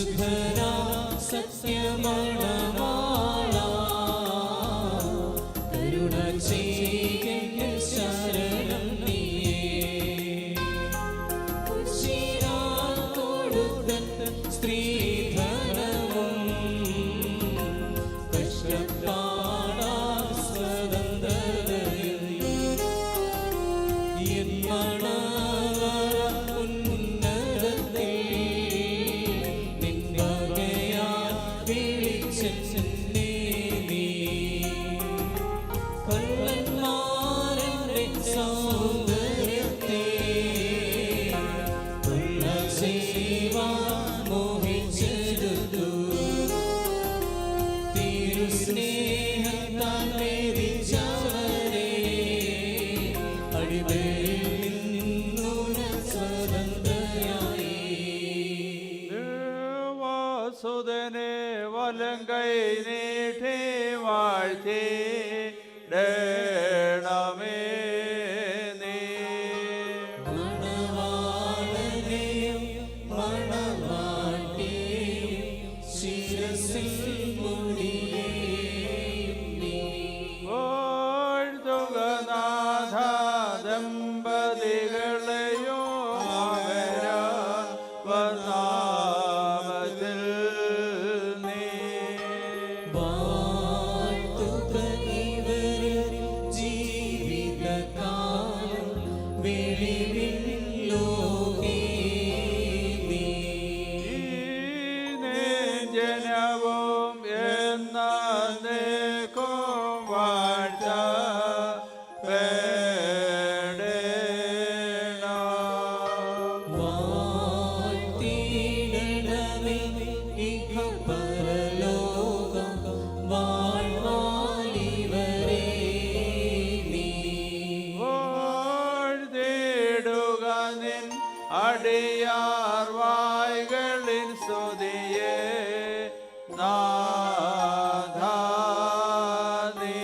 പരിശുദ്ധനാ സത്യമണമാ സുതനെ വലം കൈ നീട്ടി വാഴ്ത്തി ഡേണമേ ദമ്പതികളെയോ അവരാ വന്നാ ജനവ அடியார் வாய்களின் சுதியே நாதாதே